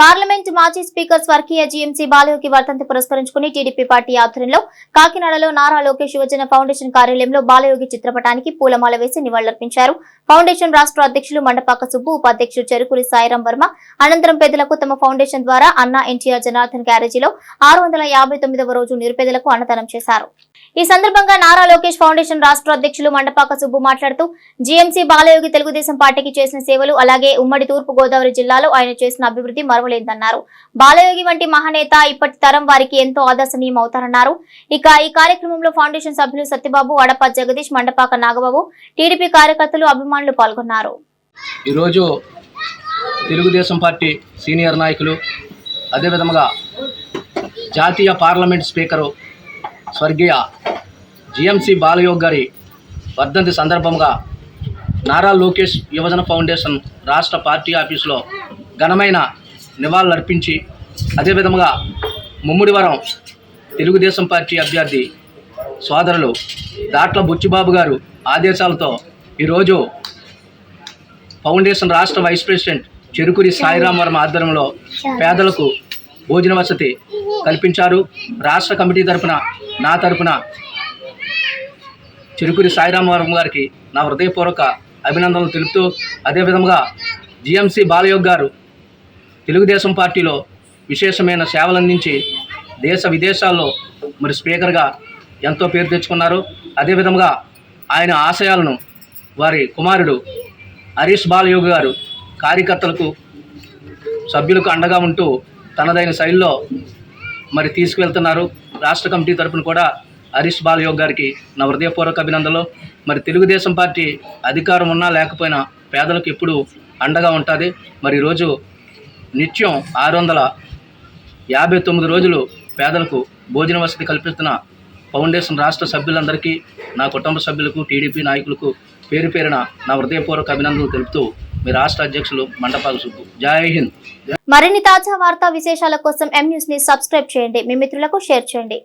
Parliament మాజీ speaker స్వర్గీయ GMC Balayogi వర్ధంతి పురస్కరించుకుని టీడీపీ పార్టీ ఆధ్వర్యంలో కాకినాడలో నారా లోకేష్ యువజన ఫౌండేషన్ కార్యాలయంలో బాలయోగి చిత్రపటానికి పూలమాల వేసి నివాళులర్పించారు. ఫౌండేషన్ రాష్ట్ర అధ్యక్షులు మండపాక సుబ్బు ఉపాధ్యక్షుడు చెరుకురి సాయిరాం వర్మ అనంతరం పేదలకు తమ ఫౌండేషన్ ద్వారా అన్నా ఎన్టీఆర్ జనార్దన్ గ్యారేజీలో ఆరు వందల యాభై తొమ్మిదవ రోజు నిరుపేదలకు అన్నదానం చేశారు. ఈ సందర్భంగా నారా లోకేష్ ఫౌండేషన్ రాష్ట్ర అధ్యక్షులు మండపాక సుబ్బు మాట్లాడుతూ జీఎంసీ బాలయోగి తెలుగుదేశం పార్టీకి చేసిన సేవలు అలాగే ఉమ్మడి తూర్పు గోదావరి జిల్లాలో ఆయన చేసిన అభివృద్ధి మరవలేదన్నారు బాలయోగి వంటి మహానేత ఇప్పటి తరం వారికి ఎంతో ఆదర్శనీయం అవుతారన్నారు ఇక ఈ కార్యక్రమంలో ఫౌండేషన్ సభ్యులు సత్యబాబు అడప జగదీష్ మండపాక నాగబాబు టీడీపీ కార్యకర్తలు అభిమానులు పాల్గొన్నారు. ఈరోజు తెలుగుదేశం పార్టీ సీనియర్ నాయకులు అదేవిధంగా జాతీయ పార్లమెంట్ స్పీకరు స్వర్గీయ జిఎంసి బాలయోగ్ గారి వర్ధంతి సందర్భంగా నారా లోకేష్ యువజన ఫౌండేషన్ రాష్ట్ర పార్టీ ఆఫీసులో ఘనమైన నివాళులర్పించి అదేవిధంగా ముమ్మిడివరం తెలుగుదేశం పార్టీ అభ్యర్థి సోదరులు దాట్ల బుచ్చిబాబు గారు ఆదేశాలతో ఈరోజు ఫౌండేషన్ రాష్ట్ర వైస్ ప్రెసిడెంట్ చెరుకురి సాయిరాం వర్మ ఆధ్వర్యంలో పేదలకు భోజన వసతి కల్పించారు. రాష్ట్ర కమిటీ తరపున నా తరపున చిరుకురి సాయిరాం వర్మ గారికి నా హృదయపూర్వక అభినందనలు తెలుపుతూ అదేవిధంగా జిఎంసి బాలయోగ్ గారు తెలుగుదేశం పార్టీలో విశేషమైన సేవలందించి దేశ విదేశాల్లో మరి స్పీకర్గా ఎంతో పేరు తెచ్చుకున్నారు. అదేవిధంగా ఆయన ఆశయాలను వారి కుమారుడు హరీష్ బాలయోగి గారు కార్యకర్తలకు సభ్యులకు అండగా ఉంటూ తనదైన శైలిలో మరి తీసుకువెళ్తున్నారు. రాష్ట్ర కమిటీ తరపున కూడా హరీష్ బాలయోగ్ గారికి నా హృదయపూర్వక అభినందనలు. మరి తెలుగుదేశం పార్టీ అధికారం ఉన్నా లేకపోయినా పేదలకు ఎప్పుడూ అండగా ఉంటుంది. మరి ఈరోజు నిత్యం ఆరు వందల యాభై తొమ్మిది రోజులు పేదలకు భోజన వసతి కల్పిస్తున్న ఫౌండేషన్ రాష్ట్ర సభ్యులందరికీ నా కుటుంబ సభ్యులకు టీడీపీ నాయకులకు పేరు పేరున నా హృదయపూర్వక అభినందనలు తెలుపుతూ మీ రాష్ట్ర అధ్యక్షులు మండపాల సుబ్బు. జై హింద్. మరిన్ని తాజా వార్తా విశేషాల కోసం ఎం న్యూస్ని సబ్స్క్రైబ్ చేయండి. మీ మిత్రులకు షేర్ చేయండి.